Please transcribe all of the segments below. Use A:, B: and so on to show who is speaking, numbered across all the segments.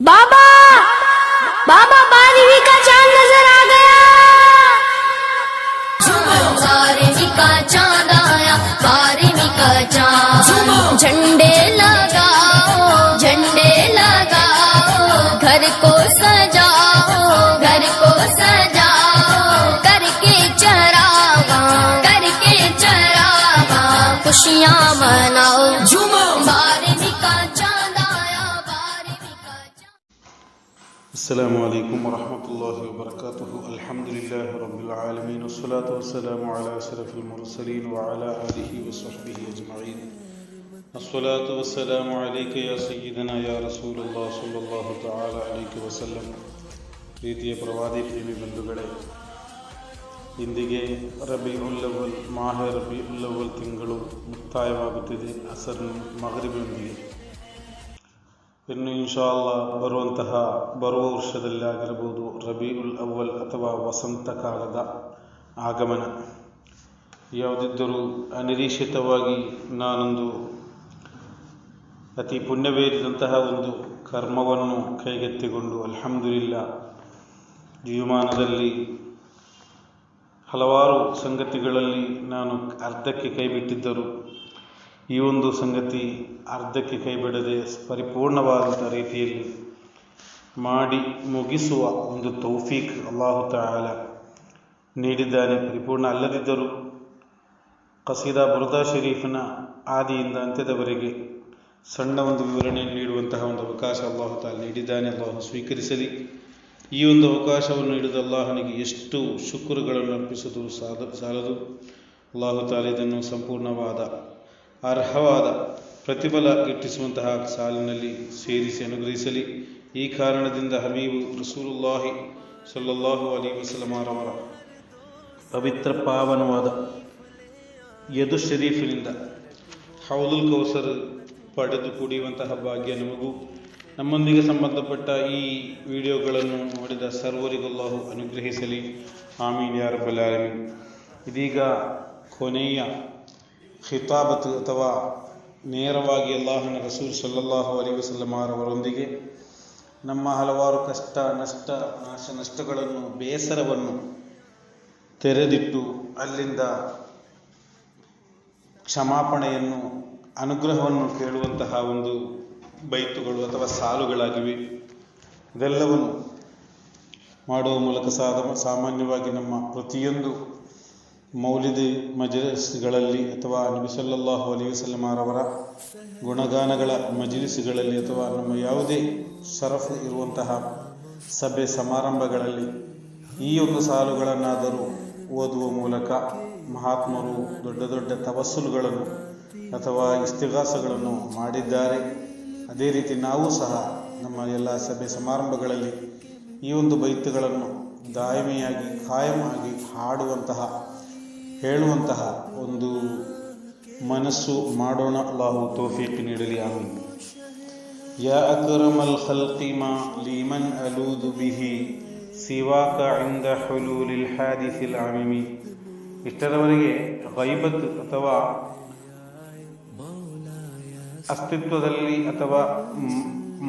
A: बाबा! बाबा बारहवीं का चाँद नज़र आ गया।
B: बारहवीं का चाँद आया बारहवीं का चाँद। झंडे लगाओ झंडे लगाओ घर को सजाओ घर को सजाओ करके चरावा करके चरावा खुशियाँ मनाओ। बारहवीं का
C: السلام عليكم ورحمة الله وبركاته الحمد لله رب العالمين والصلاة والسلام على أشرف المرسلين وعلى آله وصحبه أجمعين الصلاة والسلام عليك يا سيدنا يا رسول الله صلى الله تعالى عليه وسلم ಪ್ರೀತಿಯ ಪ್ರವಾದಿ ಪ್ರೇಮಿ ಬಂಧುಗಳೇ ಇಂದಿಗೆ ರಬಿ ಉಲ್ಲವಲ್ ಮಾಹ ರಬಿ ಉಲ್ಲವಲ್ ತಿಂಗಳು ಮುಕ್ತಾಯವಾಗುತ್ತಿದೆ ಅಸರ್ ಮಗರಿಬಿನೊಂದಿಗೆ ಇನ್ನು ಇನ್ಶಾಲ್ಲ ಬರುವಂತಹ, ಬರುವ ವರ್ಷದಲ್ಲಿ ಆಗಿರಬಹುದು ರಬಿ ಉಲ್ ಅವ್ವಲ್ ಅಥವಾ ವಸಂತ ಕಾಲದ ಆಗಮನ. ಯಾವುದಿದ್ದರೂ ಅನಿರೀಕ್ಷಿತವಾಗಿ ನಾನೊಂದು ಅತಿ ಪುಣ್ಯವೇರಿದಂತಹ ಒಂದು ಕರ್ಮವನ್ನು ಕೈಗೆತ್ತಿಕೊಂಡು ಅಲ್ಹಮ್ದುಲಿಲ್ಲ, ಜೀವಮಾನದಲ್ಲಿ ಹಲವಾರು ಸಂಗತಿಗಳಲ್ಲಿ ನಾನು ಅರ್ಧಕ್ಕೆ ಕೈಬಿಟ್ಟಿದ್ದರು ಈ ಒಂದು ಸಂಗತಿ ಅರ್ಧಕ್ಕೆ ಕೈಬಿಡದೆ ಪರಿಪೂರ್ಣವಾದಂಥ ರೀತಿಯಲ್ಲಿ ಮಾಡಿ ಮುಗಿಸುವ ಒಂದು ತೌಫೀಕ್ ಅಲ್ಲಾಹು ತಾಲ ನೀಡಿದ್ದಾನೆ. ಪರಿಪೂರ್ಣ ಅಲ್ಲದಿದ್ದರೂ ಕಸೀದಾ ಬುರ್ದಾ ಶರೀಫಿನ ಆದಿಯಿಂದ ಅಂತ್ಯದವರೆಗೆ ಸಣ್ಣ ಒಂದು ವಿವರಣೆ ನೀಡುವಂತಹ ಒಂದು ಅವಕಾಶ ಅಲ್ಲಾಹು ತಾಲ ನೀಡಿದ್ದಾನೆ. ಅಲ್ಲಾಹು ಸ್ವೀಕರಿಸಲಿ. ಈ ಒಂದು ಅವಕಾಶವನ್ನು ನೀಡಿದ ಅಲ್ಲಾಹನಿಗೆ ಎಷ್ಟು ಶುಕ್ರಗಳನ್ನು ಅರ್ಪಿಸುವುದು ಸಾಲದು? ಅಲ್ಲಾಹು ತಾಲ ಇದನ್ನು ಸಂಪೂರ್ಣವಾದ ಅರ್ಹವಾದ ಪ್ರತಿಫಲ ಗಿಟ್ಟಿಸುವಂತಹ ಸಾಲಿನಲ್ಲಿ ಸೇರಿಸಿ ಅನುಗ್ರಹಿಸಲಿ. ಈ ಕಾರಣದಿಂದ ಹಬೀಬು ರಸೂಲುಲ್ಲಾಹಿ ಸಲ್ಲಲ್ಲಾಹು ಅಲಿ ವಸಲಮಾರವರ ಪವಿತ್ರ ಪಾವನವಾದ ಯದು ಶರೀಫಿನಿಂದ ಹೌದುಲ್ ಕೌಸರ್ ಪಡೆದು ಕುಡಿಯುವಂತಹ ಭಾಗ್ಯ ನಮಗೂ. ನಮ್ಮೊಂದಿಗೆ ಸಂಬಂಧಪಟ್ಟ ಈ ವಿಡಿಯೋಗಳನ್ನು ನೋಡಿದ ಸರ್ವರಿಗಲ್ಲಾಹು ಅನುಗ್ರಹಿಸಲಿ. ಆಮೀನ್ ಬಲಾರಮಿ ಇದೀಗ ಕೊನೆಯ ಖಿತಾಬತ್ ಅಥವಾ ನೇರವಾಗಿ ಅಲ್ಲಾಹನ ರಸೂಲ್ ಸಲ್ಲಲ್ಲಾಹು ಅಲಿ ವಸಲ್ಲಮಾರವರೊಂದಿಗೆ ನಮ್ಮ ಹಲವಾರು ಕಷ್ಟ, ನಷ್ಟ, ನಾಶ ನಷ್ಟಗಳನ್ನು, ಬೇಸರವನ್ನು ತೆರೆದಿಟ್ಟು ಅಲ್ಲಿಂದ ಕ್ಷಮಾಪಣೆಯನ್ನು, ಅನುಗ್ರಹವನ್ನು ಕೇಳುವಂತಹ ಒಂದು ಬೈತುಗಳು ಅಥವಾ ಸಾಲುಗಳಾಗಿವೆ. ಇದೆಲ್ಲವನ್ನು ಮಾಡುವ ಮೂಲಕ ಸಾಧ ಸಾಮಾನ್ಯವಾಗಿ ನಮ್ಮ ಪ್ರತಿಯೊಂದು ಮೌಲಿದಿ ಮಜಲಿಸ್ಗಳಲ್ಲಿ ಅಥವಾ ನಬಿ ಸಲ್ಲಲ್ಲಾಹು ಅಲಿ ವಸಲ್ಲಮಾರವರ ಗುಣಗಾನಗಳ ಮಜಲಿಸ್ಗಳಲ್ಲಿ ಅಥವಾ ನಮ್ಮ ಯಾವುದೇ ಶರಫ್ ಇರುವಂತಹ ಸಭೆ ಸಮಾರಂಭಗಳಲ್ಲಿ ಈ ಒಂದು ಸಾಲುಗಳನ್ನಾದರೂ ಓದುವ ಮೂಲಕ ಮಹಾತ್ಮರು ದೊಡ್ಡ ದೊಡ್ಡ ತಪಸ್ಸುಲುಗಳನ್ನು ಅಥವಾ ಇಸ್ತಿಗಾಸಗಳನ್ನು ಮಾಡಿದ್ದಾರೆ. ಅದೇ ರೀತಿ ನಾವು ಸಹ ನಮ್ಮ ಎಲ್ಲ ಸಭೆ ಸಮಾರಂಭಗಳಲ್ಲಿ ಈ ಒಂದು ಬೈತುಗಳನ್ನು ದಾಯಮಿಯಾಗಿ ಕಾಯಮಾಗಿ ಹಾಡುವಂತಹ ಹೇಳುವಂತಹ ಒಂದು ಮನಸ್ಸು ಮಾಡೋಣ, ಅಲ್ಲಾಹು ತೋಫೀಕ್ ನೀಡಲಿ, ಆಮೀನ್. ಯಾ ಅಕ್ರಮಲ್ ಖಲ್ಕಿ ಮಾ ಲೀಮನ್ ಅಲೂದು ಬಿಹಿ ಸಿವಾಕ ಇಂದ ಹುಲೂಲಿಲ್ ಹಾದಿಸಿಲ್ ಆಮಿಮಿ ಇಷ್ಟರವರೆಗೆ ಗೈಬತ್ ಅಥವಾ ಅಸ್ತಿತ್ವದಲ್ಲಿ ಅಥವಾ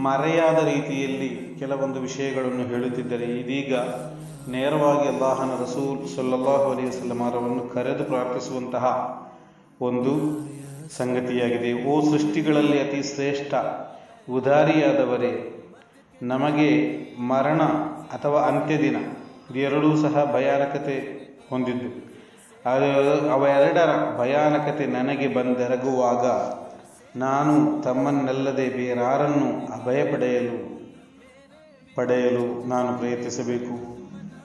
C: ಮರೆಯಾದ ರೀತಿಯಲ್ಲಿ ಕೆಲವೊಂದು ವಿಷಯಗಳನ್ನು ಹೇಳುತ್ತಿದ್ದರೆ, ಇದೀಗ ನೇರವಾಗಿ ಅಲ್ಲಾಹನ ರಸೂಲ್ ಸಲ್ಲಲ್ಲಾಹು ಅಲೈಹಿ ವಸಲ್ಲಮಾರವನ್ನು ಕರೆದು ಪ್ರಾರ್ಥಿಸುವಂತಹ ಒಂದು ಸಂಗತಿಯಾಗಿದೆ. ಓ ಸೃಷ್ಟಿಗಳಲ್ಲಿ ಅತಿ ಶ್ರೇಷ್ಠ ಉದಾರಿಯಾದವರೇ, ನಮಗೆ ಮರಣ ಅಥವಾ ಅಂತ್ಯದಿನ ಇದೆರಡೂ ಸಹ ಭಯಾನಕತೆ ಹೊಂದಿದ್ದು. ಅವೆರಡರ ಭಯಾನಕತೆ ನನಗೆ ಬಂದೆರಗುವಾಗ ನಾನು ತಮ್ಮನ್ನಲ್ಲದೆ ಬೇರಾರನ್ನು ಅಭಯ ಪಡೆಯಲು ಪಡೆಯಲು ನಾನು ಪ್ರಯತ್ನಿಸಬೇಕು.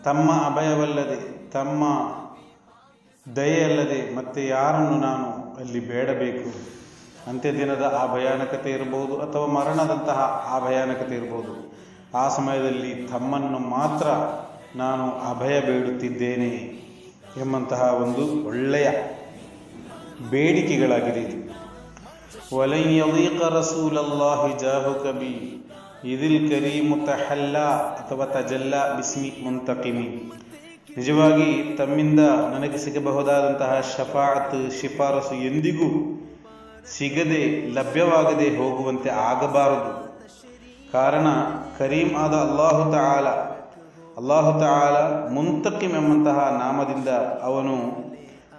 C: ತಮ್ಮ ಅಭಯವಲ್ಲದೆ, ತಮ್ಮ ದಯೆಯಲ್ಲದೆ ಮತ್ತೆ ಯಾರನ್ನು ನಾನು ಅಲ್ಲಿ ಬೇಡಬೇಕು? ಅಂತ್ಯ ದಿನದ ಆ ಭಯಾನಕತೆ ಇರಬಹುದು ಅಥವಾ ಮರಣದಂತಹ ಆ ಭಯಾನಕತೆ ಇರಬಹುದು? ಆ ಸಮಯದಲ್ಲಿ ತಮ್ಮನ್ನು ಮಾತ್ರ ನಾನು ಅಭಯ ಬೇಡುತ್ತಿದ್ದೇನೆ ಎಂಬಂತಹ ಒಂದು ಒಳ್ಳೆಯ ಬೇಡಿಕೆಗಳಾಗಿದೆ. ಇದು ಒಲೈಯದೀಕ ರಸೂಲಲ್ಲಾಹಿ ಜಾಹು ಕಬಿ ಇದಿಲ್ ಕರೀಮು ತಹಲ್ಲ ಅಥವಾ ತಜಲ್ಲಾ ಬಿಸ್ಮಿ ಮುಂತಕಿಮಿ. ನಿಜವಾಗಿ ತಮ್ಮಿಂದ ನನಗೆ ಸಿಗಬಹುದಾದಂತಹ ಶಫಾತ್ ಶಿಫಾರಸು ಎಂದಿಗೂ ಸಿಗದೆ ಲಭ್ಯವಾಗದೆ ಹೋಗುವಂತೆ ಆಗಬಾರದು. ಕಾರಣ, ಕರೀಂ ಆದ ಅಲ್ಲಾಹು ತಾಲ ಅಲ್ಲಾಹು ತಾಲ ಮುಂತಕ್ಕಿಮ್ ಎಂಬಂತಹ ನಾಮದಿಂದ ಅವನು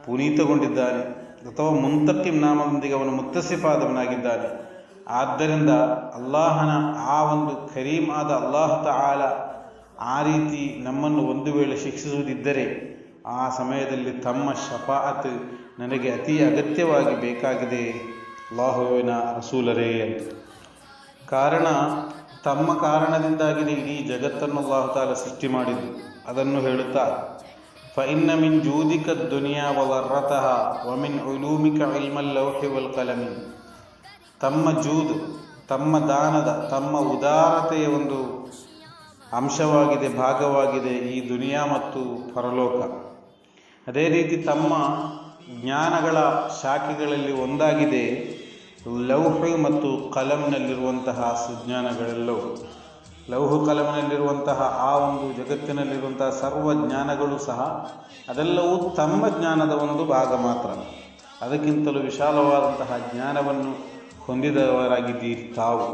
C: ಪುನೀತಗೊಂಡಿದ್ದಾನೆ. ಅಥವಾ ಮುಂತಕಿಂ ನಾಮದೊಂದಿಗೆ ಅವನು ಮುತ್ತಸಿಫಾದವನಾಗಿದ್ದಾನೆ. ಆದ್ದರಿಂದ ಅಲ್ಲಾಹನ ಆ ಒಂದು ಕರೀಮ್ ಆದ ಅಲ್ಲಾಹ ತಾಲ ಆ ರೀತಿ ನಮ್ಮನ್ನು ಒಂದು ವೇಳೆ ಶಿಕ್ಷಿಸುವುದಿದ್ದರೆ ಆ ಸಮಯದಲ್ಲಿ ತಮ್ಮ ಶಫಾಅತ್ ನನಗೆ ಅತಿ ಅಗತ್ಯವಾಗಿ ಬೇಕಾಗಿದೆ. ಅಲ್ಲಾಹುವಿನ ರಸೂಲರೇ. ಅಂತ ಕಾರಣ ತಮ್ಮ ಕಾರಣದಿಂದಾಗಿದೆ ಇಡೀ ಜಗತ್ತನ್ನು ಅಲ್ಲಾಹು ತಾಲ ಸೃಷ್ಟಿ ಮಾಡಿದ್ದು. ಅದನ್ನು ಹೇಳುತ್ತಾ ಫೈನ್ನ ಮಿನ್ ಜೂದಿಕ ದುನಿಯಾ ವಲರ್ರತಃ ವಮಿನ್ ಉಲೂಮಿಕ ಇಲ್ಮಲ್ ಲೌಹಿ ವಲ್ ಕಲಮಿ. ತಮ್ಮ ಜೂದು, ತಮ್ಮ ದಾನದ, ತಮ್ಮ ಉದಾರತೆಯ ಒಂದು ಅಂಶವಾಗಿದೆ, ಭಾಗವಾಗಿದೆ ಈ ದುನಿಯಾ ಮತ್ತು ಪರಲೋಕ. ಅದೇ ರೀತಿ ತಮ್ಮ ಜ್ಞಾನಗಳ ಶಾಖೆಗಳಲ್ಲಿ ಒಂದಾಗಿದೆ ಲೌಹ ಮತ್ತು ಕಲಂನಲ್ಲಿರುವಂತಹ ಸುಜ್ಞಾನಗಳೆಲ್ಲವೂ. ಲೌಹ ಕಲಂನಲ್ಲಿರುವಂತಹ ಆ ಒಂದು ಜಗತ್ತಿನಲ್ಲಿರುವಂತಹ ಸರ್ವ ಜ್ಞಾನಗಳು ಸಹ ಅದೆಲ್ಲವೂ ತಮ್ಮ ಜ್ಞಾನದ ಒಂದು ಭಾಗ ಮಾತ್ರ. ಅದಕ್ಕಿಂತಲೂ ವಿಶಾಲವಾದಂತಹ ಜ್ಞಾನವನ್ನು ಹೊಂದಿದವರಾಗಿದ್ದೀರಿ ತಾವು.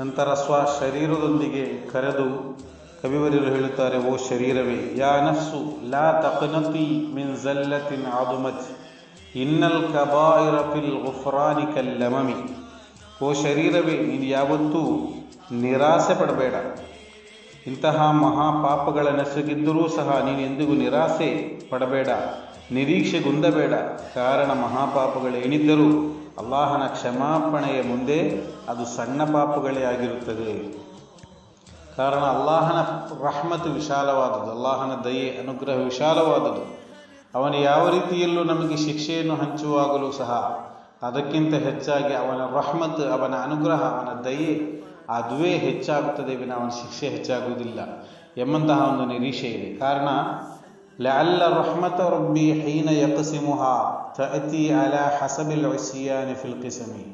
C: ನಂತರ ಸ್ವ ಶರೀರದೊಂದಿಗೆ ಕರೆದು ಕವಿವರಿಯರು ಹೇಳುತ್ತಾರೆ, ಓ ಶರೀರವೇ, ಯಾ ನಸ್ಸು ಲಾ ತಕನತಿ ಮಿನ್ ಜಲ್ಲತಿನ್ ಆದುಮತ್, ಇನ್ನಲ್ ಕಬಾಯಿರ ಫಿಲ್ ಗುಫ್ರಾನಿ ಕಲ್ಲಮಮಿ. ಓ ಶರೀರವೇ, ನೀನು ಯಾವತ್ತೂ ನಿರಾಸೆ ಪಡಬೇಡ. ಇಂತಹ ಮಹಾಪಾಪಗಳ ನೆಸಗಿದ್ದರೂ ಸಹ ನೀನು ಎಂದಿಗೂ ನಿರಾಸೆ ಪಡಬೇಡ, ನಿರೀಕ್ಷೆಗುಂದಬೇಡ. ಕಾರಣ ಮಹಾಪಾಪಗಳೇನಿದ್ದರೂ ಅಲ್ಲಾಹನ ಕ್ಷಮಾಪಣೆಯ ಮುಂದೆ ಅದು ಸಣ್ಣ ಪಾಪಗಳೇ ಆಗಿರುತ್ತದೆ. ಕಾರಣ ಅಲ್ಲಾಹನ ರಹಮತ್ ವಿಶಾಲವಾದದ್ದು, ಅಲ್ಲಾಹನ ದಯೆ, ಅನುಗ್ರಹ ವಿಶಾಲವಾದದ್ದು. ಅವನು ಯಾವ ರೀತಿಯಲ್ಲೂ ನಮಗೆ ಶಿಕ್ಷೆಯನ್ನು ಹಂಚುವಾಗಲೂ ಸಹ ಅದಕ್ಕಿಂತ ಹೆಚ್ಚಾಗಿ ಅವನ ರಹಮತ್, ಅವನ ಅನುಗ್ರಹ, ಅವನ ದಯೆ ಅದುವೇ ಹೆಚ್ಚಾಗುತ್ತದೆ, ವಿನ ಅವನ ಶಿಕ್ಷೆ ಹೆಚ್ಚಾಗುವುದಿಲ್ಲ ಎಂಬಂತಹ ಒಂದು ನಿರೀಕ್ಷೆ ಇದೆ ಕಾರಣ ಲಅಲ್ಲ ರಹಮತ ರಬ್ಬಿ ಹೈನ ಯಕಸಿಮುಹಾ ತಅತಿ ಅಲಾ ಹಸಬಿಲ್ ಉಸ್ಯಾನಿ ಫಿಲ್ ಕಿಸಮಿ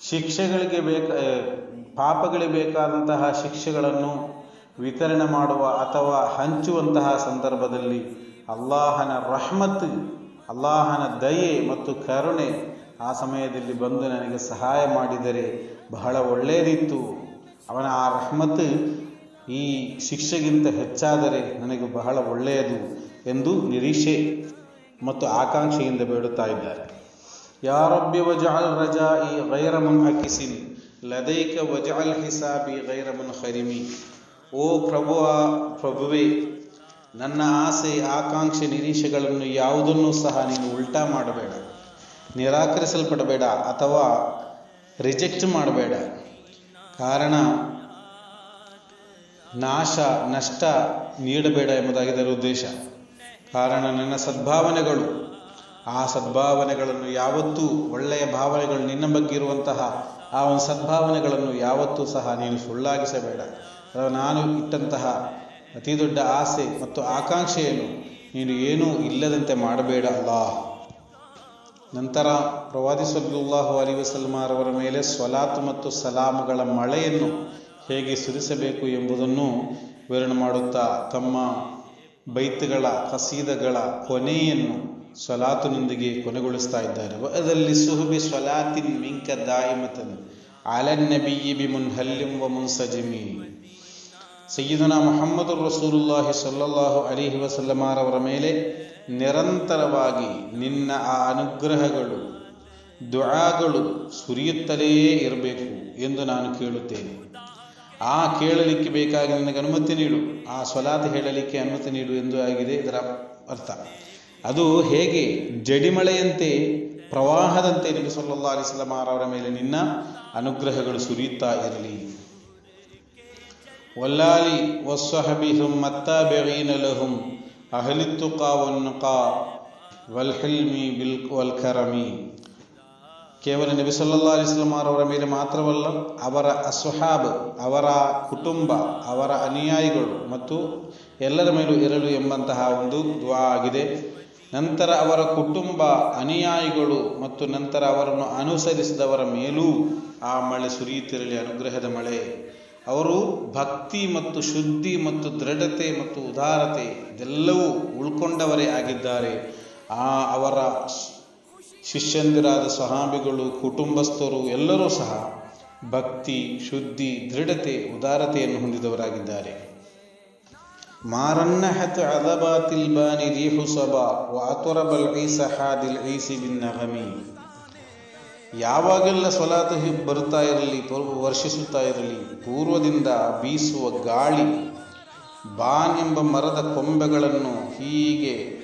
C: ಶಿಕ್ಷೆಗಳಿಗೆ ಬೇಕಾ ಪಾಪಗಳಿಗೆ ಬೇಕಾದಂತಹ ಶಿಕ್ಷೆಗಳನ್ನು ವಿತರಣೆ ಮಾಡುವ ಅಥವಾ ಹಂಚುವಂತಹ ಸಂದರ್ಭದಲ್ಲಿ ಅಲ್ಲಾಹನ ರಹಮತ್, ಅಲ್ಲಾಹನ ದಯೆ ಮತ್ತು ಕರುಣೆ ಆ ಸಮಯದಲ್ಲಿ ಬಂದು ನನಗೆ ಸಹಾಯ ಮಾಡಿದರೆ ಬಹಳ ಒಳ್ಳೆಯದಿತ್ತು ಅವನ ಆ ರಹಮತ್ ಈ ಶಿಕ್ಷೆಗಿಂತ ಹೆಚ್ಚಾದರೆ ನನಗೆ ಬಹಳ ಒಳ್ಳೆಯದು. ಎಂದು ನಿರೀಕ್ಷೆ ಮತ್ತು ಆಕಾಂಕ್ಷೆಯಿಂದ ಬೇಡುತ್ತಾ ಇದ್ದಾರೆ. ಯಾರೊಬ್ಬಿ ವಜಾಲ್ ರಜಾ ಈ ಗೈರ ಮುನ್ಹಕಿಸಿನ್ ಲದೈಕ ವಜಾಲ್ ಹಿಸಾಬಿ ಗೈರಮನ್ ಮುನ್ಹರಿಮಿ. ಓ ಪ್ರಭು ಪ್ರಭುವೇ, ನನ್ನ ಆಸೆ, ಆಕಾಂಕ್ಷೆ, ನಿರೀಕ್ಷೆಗಳನ್ನು ಯಾವುದನ್ನು ಸಹ ನೀನು ಉಲ್ಟಾ ಮಾಡಬೇಡ, ನಿರಾಕರಿಸಲ್ಪಡಬೇಡ ಅಥವಾ ರಿಜೆಕ್ಟ್ ಮಾಡಬೇಡ. ಕಾರಣ, ನಾಶ, ನಷ್ಟ ನೀಡಬೇಡ ಎಂಬುದಾಗಿದೆ ಉದ್ದೇಶ. ಕಾರಣ ನನ್ನ ಸದ್ಭಾವನೆಗಳು. ಆ ಸದ್ಭಾವನೆಗಳನ್ನು ಯಾವತ್ತೂ ಒಳ್ಳೆಯ ಭಾವನೆಗಳು ನಿನ್ನ ಬಗ್ಗೆ ಇರುವಂತಹ ಆ ಒಂದು ಸದ್ಭಾವನೆಗಳನ್ನು ಯಾವತ್ತೂ ಸಹ ನೀನು ಸುಳ್ಳಾಗಿಸಬೇಡ. ನಾನು ಇಟ್ಟಂತಹ ಅತಿ ದೊಡ್ಡ ಆಸೆ ಮತ್ತು ಆಕಾಂಕ್ಷೆಯನ್ನು ನೀನು ಏನೂ ಇಲ್ಲದಂತೆ ಮಾಡಬೇಡ ಅಲ್ಲ. ನಂತರ ಪ್ರವಾದಿ ಸಲ್ಲಲ್ಲಾಹು ಅಲಿ ವಸಲ್ಮಾರವರ ಮೇಲೆ ಸ್ವಲಾತ್ ಮತ್ತು ಸಲಾಮುಗಳ ಮಳೆಯನ್ನು ಹೇಗೆ ಸುರಿಸಬೇಕು ಎಂಬುದನ್ನು ವಿವರಣೆ ಮಾಡುತ್ತಾ ತಮ್ಮ ಬೈತ್ಗಳ ಕಸೀದಗಳ ಕೊನೆಯನ್ನು ಸ್ವಲಾತಿನೊಂದಿಗೆ ಕೊನೆಗೊಳಿಸ್ತಾ ಇದ್ದಾರೆ. ಅದರಲ್ಲಿ ಸುಹುಬಿ ಸ್ವಲಾತಿನ್ ಮಿಂಕ ದಾಯಿಮತನ್ ಅಲನ್ ನಬಿಯಿ ಬಿ ಮುನ್ಹಲ್ಲಿಂ ವ ಮುನ್ಸಜಿಮಿ ಸಯ್ಯದನ ಮೊಹಮ್ಮದ್ ರಸೂಲುಲ್ಲಾಹಿ ಸಲ್ಲಲ್ಲಾಹು ಅಲಿಹಿ ವಸಲ್ಲಮಾರವರ ಮೇಲೆ ನಿರಂತರವಾಗಿ ನಿನ್ನ ಆ ಅನುಗ್ರಹಗಳು, ದುಆಗಳು ಸುರಿಯುತ್ತಲೇ ಇರಬೇಕು ಎಂದು ನಾನು ಕೇಳುತ್ತೇನೆ. ಆ ಕೇಳಲಿಕ್ಕೆ ಬೇಕಾಗಿ ನನಗೆ ಅನುಮತಿ ನೀಡು. ಆ ಸ್ವಲಾತ್ ಹೇಳಲಿಕ್ಕೆ ಅನುಮತಿ ನೀಡು ಎಂದು ಆಗಿದೆ ಇದರ ಅರ್ಥ. ಅದು ಹೇಗೆ? ಜಡಿಮಳೆಯಂತೆ, ಪ್ರವಾಹದಂತೆ ನಬಿ ಸಲ್ಲಾ ಅವರ ಮೇಲೆ ನಿನ್ನ ಅನುಗ್ರಹಗಳು ಸುರಿಯುತ್ತಾ ಇರಲಿ. ವಲ್ಲಾಲಿ ವಸ್ವಹಬಿ ಮತ್ತಾಬೆಗೀನ ಲಹುಂ ಒನ್ನು ಕಾ ವಲ್ಹಲ್ಮಿ ಬಿಲ್ ವಲ್ಕರಮಿ. ಕೇವಲ ನಬಿ ಸಲ್ಲಾ ಅವರ ಮೇಲೆ ಮಾತ್ರವಲ್ಲ, ಅವರ ಅಸ್ವಹಾಬ್, ಅವರ ಕುಟುಂಬ, ಅವರ ಅನುಯಾಯಿಗಳು ಮತ್ತು ಎಲ್ಲರ ಮೇಲೂ ಇರಲು ಎಂಬಂತಹ ಒಂದು ದ್ವಾ ಆಗಿದೆ. ನಂತರ ಅವರ ಕುಟುಂಬ, ಅನುಯಾಯಿಗಳು ಮತ್ತು ನಂತರ ಅವರನ್ನು ಅನುಸರಿಸಿದವರ ಮೇಲೂ ಆ ಮಳೆ ಸುರಿಯುತ್ತಿರಲಿ ಅನುಗ್ರಹದ ಮಳೆ. ಅವರು ಭಕ್ತಿ ಮತ್ತು ಶುದ್ಧಿ ಮತ್ತು ದೃಢತೆ ಮತ್ತು ಉದಾರತೆ ಇದೆಲ್ಲವೂ ಉಳ್ಕೊಂಡವರೇ ಆಗಿದ್ದಾರೆ. ಆ ಅವರ ಶಿಷ್ಯಂದಿರಾದ ಸಹಾಬಿಗಳು, ಕುಟುಂಬಸ್ಥರು ಎಲ್ಲರೂ ಸಹ ಭಕ್ತಿ, ಶುದ್ಧಿ, ದೃಢತೆ, ಉದಾರತೆಯನ್ನು ಹೊಂದಿದವರಾಗಿದ್ದಾರೆ. ಮಾರನ್ನಹತ್ ಅದಬಾತಿಲ್ ಬಾನಿ ರೀಹು ಸಬಾ ವಾತುರಬಲ್ ಸಹ ದಿಲ್ ಐಸಿ ಬಿನ್ ನಗಮಿ. ಯಾವಾಗೆಲ್ಲ ಸೊಲಾತು ಬರುತ್ತಾ ಇರಲಿ ವರ್ಷಿಸುತ್ತಾ ಇರಲಿ, ಪೂರ್ವದಿಂದ ಬೀಸುವ ಗಾಳಿ, ಬಾನ್ ಎಂಬ ಮರದ ಕೊಂಬೆಗಳನ್ನು ಹೀಗೆ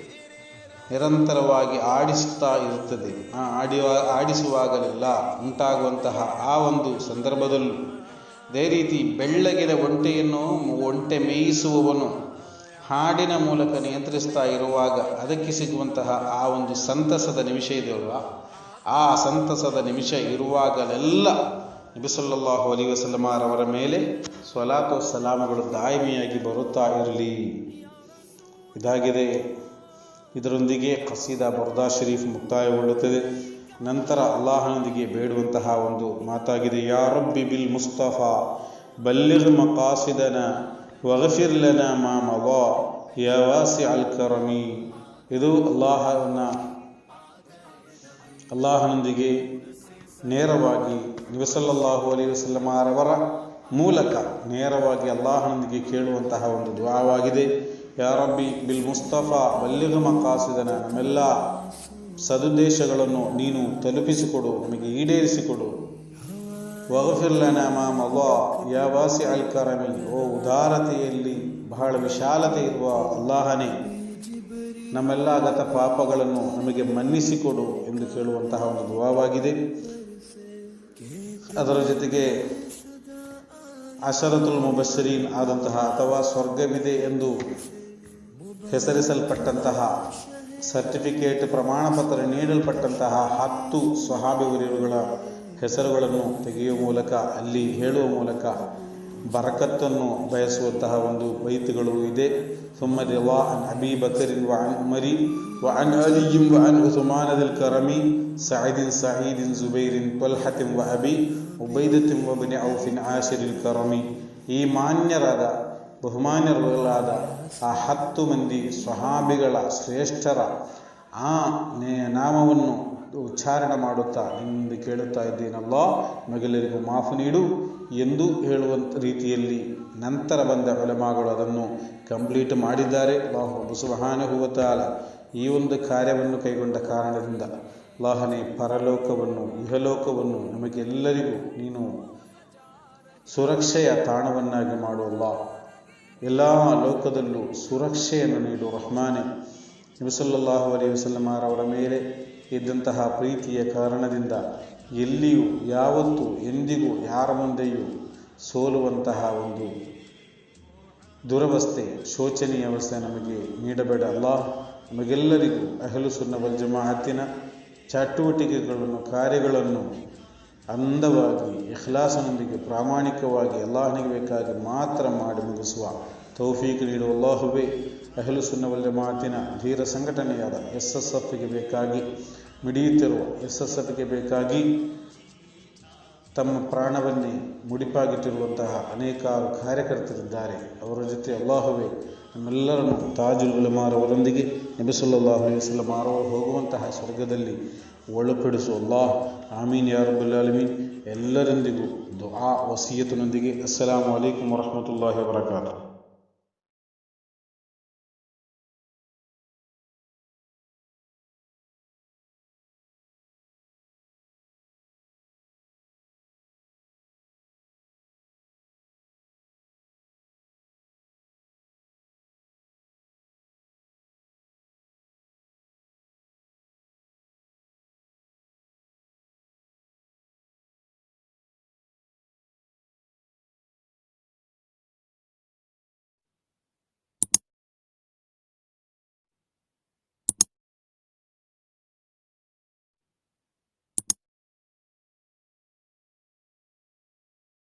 C: ನಿರಂತರವಾಗಿ ಆಡಿಸುತ್ತಾ ಇರುತ್ತದೆ. ಆ ಆಡಿವ, ಆಡಿಸುವಾಗಲೆಲ್ಲ ಉಂಟಾಗುವಂತಹ ಆ ಒಂದು ಸಂದರ್ಭದಲ್ಲೂ ಅದೇ ರೀತಿ ಬೆಳ್ಳಗಿನ ಒಂಟೆಯನ್ನು, ಒಂಟೆ ಮೇಯಿಸುವವನು ಹಾಡಿನ ಮೂಲಕ ನಿಯಂತ್ರಿಸ್ತಾ ಇರುವಾಗ ಅದಕ್ಕೆ ಸಿಗುವಂತಹ ಆ ಒಂದು ಸಂತಸದ ನಿಮಿಷ ಇದೆಯಲ್ಲ ಆ ಸಂತಸದ ನಿಮಿಷ ಇರುವಾಗಲೆಲ್ಲ ನಬಿಸಲ್ಲಾಹು ಅಲಿ ವಸಲಮಾರವರ ಮೇಲೆ ಸ್ವಲಾತು ಸಲಾಮಗಳು ದಾಯಿಮಿಯಾಗಿ ಬರುತ್ತಾ ಇರಲಿ. ಇದಾಗಿದೆ ಇದರೊಂದಿಗೆ ಕಸೀದಾ ಬರ್ದಾ ಶರೀಫ್ ಮುಕ್ತಾಯಗೊಳ್ಳುತ್ತದೆ. ನಂತರ ಅಲ್ಲಾಹನೊಂದಿಗೆ ಬೇಡುವಂತಹ ಒಂದು ಮಾತಾಗಿದೆ. ಯಾ ರಬ್ಬಿ ಬಿಲ್ ಮುಸ್ತಫಾ ಬಲ್ಲಿರ್ ಮಕಾಸಿದನ ವಗಫಿರ್ಲನ ಮಾಮವಾ ಯವಾಸಿ ವಾಸಿ ಅಲ್ ಕರಮಿ. ಇದು ಅಲ್ಲಾಹನ, ಅಲ್ಲಾಹನೊಂದಿಗೆ ನೇರವಾಗಿ ನಿವಸಲ್ಲಾಹು ಅಲಿ ವಸಲ್ಲಮಾರವರ ಮೂಲಕ ನೇರವಾಗಿ ಅಲ್ಲಾಹನೊಂದಿಗೆ ಕೇಳುವಂತಹ ಒಂದು ದ್ವಾವಾಗಿದೆ ಯಾ ಬಿಲ್ ಮುಸ್ತಫಾ ಬಲ್ಲಿಗ ಮಕಾಸಿದನ ನಮ್ಮೆಲ್ಲ ಸದುದ್ದೇಶಗಳನ್ನು ನೀನು ತಲುಪಿಸಿಕೊಡು ನಮಗೆ ಈಡೇರಿಸಿಕೊಡು ವಗಫಿರ್ಲನ ಮಾ ಮವಾ ಯಾ ವಾಸಿ ಅಲ್ ಕರಮಿ ಓ ಉದಾರತೆಯಲ್ಲಿ ಬಹಳ ವಿಶಾಲತೆ ಇರುವ ಅಲ್ಲಾಹನೇ ನಮ್ಮೆಲ್ಲ ಗತ ಪಾಪಗಳನ್ನು ನಮಗೆ ಮನ್ನಿಸಿಕೊಡು ಎಂದು ಕೇಳುವಂತಹ ಒಂದು ದುವಾವಾಗಿದೆ ಅದರ ಜೊತೆಗೆ ಅಶರತುಲ್ ಮುಬಶ್ಶರೀನ್ ಆದಂತಹ ಅಥವಾ ಸ್ವರ್ಗವಿದೆ ಎಂದು ಹೆಸರಿಸಲ್ಪಟ್ಟಂತಹ ಸರ್ಟಿಫಿಕೇಟ್, ಪ್ರಮಾಣಪತ್ರ ನೀಡಲ್ಪಟ್ಟಂತಹ ಹತ್ತು ಸ್ವಹಾಭಿವರಿಗಳ ಹೆಸರುಗಳನ್ನು ತೆಗೆಯುವ ಮೂಲಕ, ಅಲ್ಲಿ ಹೇಳುವ ಮೂಲಕ ಬರಕತ್ತನ್ನು ಬಯಸುವಂತಹ ಒಂದು ಬೈತುಗಳು ಇದೆ. ಸುಮ್ಮನೆ ವಾ ಅನ್ ಅಬಿ ಬಕರಿನ್ ವ ಅನ್ ಉಮರಿ, ವಾ ಅನ್ ಅಲಿಯಿಂ ವಾ ಅನ್ ಉಸುಮಾನದಿಲ್ ಕರಮಿ, ಸಾಯಿದಿನ್ ಸಾಹಿದಿನ್ ಜುಬೈರಿನ್ ಪಲ್ಹತಿಂ ವ ಅಬಿ ಉಬೈದತಿಂ ವ ಔಫಿನ್ ಆಶಿರಿಲ್ ಕರಮಿ. ಈ ಮಾನ್ಯರಾದ ಬಹುಮಾನ್ಯರುಗಳಾದ ಆ ಹತ್ತು ಮಂದಿ ಸ್ವಹಾಬಿಗಳ ಶ್ರೇಷ್ಠರ ಆ ನೇ- ನಾಮವನ್ನು ಉಚ್ಚಾರಣೆ ಮಾಡುತ್ತಾ ನಿಮ್ಮಿಂದ ಕೇಳುತ್ತಾ ಇದ್ದೇನಲ್ಲ ಮಗಲರಿಗೂ ಮಾಫು ನೀಡು ಎಂದು ಹೇಳುವಂಥ ರೀತಿಯಲ್ಲಿ ನಂತರ ಬಂದ ಒಲೆಮಾಗಳು ಅದನ್ನು ಕಂಪ್ಲೀಟ್ ಮಾಡಿದ್ದಾರೆ ಅಲ್ಲಾಹು ಸುಬಹಾನುಭವತಾಲ ಈ ಒಂದು ಕಾರ್ಯವನ್ನು ಕೈಗೊಂಡ ಕಾರಣದಿಂದ ಅಲ್ಲಾಹನೇ ಪರಲೋಕವನ್ನು ಇಹಲೋಕವನ್ನು ನಮಗೆಲ್ಲರಿಗೂ ನೀನು ಸುರಕ್ಷೆಯ ತಾಣವನ್ನಾಗಿ ಮಾಡುವಲ್ಲ ಎಲ್ಲ ಲೋಕದಲ್ಲೂ ಸುರಕ್ಷೆಯನ್ನು ನೀಡು ರಹ್ಮಾನೆ. ನಬಿಸಲ್ಲಾಹು ಅಲಿ ವಸಲ್ಲಮಾರವರ ಮೇಲೆ ಇದ್ದಂತಹ ಪ್ರೀತಿಯ ಕಾರಣದಿಂದ ಎಲ್ಲಿಯೂ ಯಾವತ್ತೂ ಎಂದಿಗೂ ಯಾರ ಮುಂದೆಯೂ ಸೋಲುವಂತಹ ಒಂದು ದುರವಸ್ಥೆ, ಶೋಚನೀಯ ಅವಸ್ಥೆ ನಮಗೆ ನೀಡಬೇಡ. ಅಲ್ಲ ನಮಗೆಲ್ಲರಿಗೂ ಅಹಲು ಸುನ್ನವಲ್ ಜಮಾಅತ್ತಿನ ಚಟುವಟಿಕೆಗಳನ್ನು, ಕಾರ್ಯಗಳನ್ನು ಅಂದವಾಗಿ, ಇಖ್ಲಾಸನೊಂದಿಗೆ, ಪ್ರಾಮಾಣಿಕವಾಗಿ ಅಲ್ಲಾಹನಿಗೆ ಬೇಕಾಗಿ ಮಾತ್ರ ಮಾಡಿ ಮುಗಿಸುವ ತೌಫೀಕ್ ನೀಡುವ ಅಲ್ಲಾಹುವೇ. ಅಹಲು ಸುನ್ನವಲ್ಯ ಮಾತಿನ ಧೀರ ಸಂಘಟನೆಯಾದ ಎಸ್ ಎಸ್ ಎಫ್ಗೆ ಬೇಕಾಗಿ, ಮಿಡಿಯುತ್ತಿರುವ ಎಸ್ ಎಸ್ ಎಫ್ಗೆ ಬೇಕಾಗಿ ತಮ್ಮ ಪ್ರಾಣವನ್ನೇ ಮುಡಿಪಾಗಿಟ್ಟಿರುವಂತಹ ಅನೇಕಾರು ಕಾರ್ಯಕರ್ತರಿದ್ದಾರೆ. ಅವರ ಜೊತೆ ಅಲ್ಲಾಹುವೇ ನಮ್ಮೆಲ್ಲರನ್ನು ತಾಜುಲ್ ಉಲಮಾರವರೊಂದಿಗೆ ನಬಿಸಲ್ಲಾಹು ಅಲೈಹಿ ವಸಲ್ಲಂ ಹೋಗುವಂತಹ ಸ್ವರ್ಗದಲ್ಲಿ ಒಳಪಡಿಸು ಅಲ್ಲಾಹ್ ಆಮೀನ್ ಯಾ ರಬ್ಬುಲ್ ಆಲಮೀನ್ ಎಲ್ಲರೊಂದಿಗೂ ದುಆ ವಸೀಯತನೊಂದಿಗೆ ಅಸ್ಸಲಾಮು ಅಲೈಕುಮ್ ವರಹಮತುಲ್ಲಾಹಿ ವಬರಕಾತು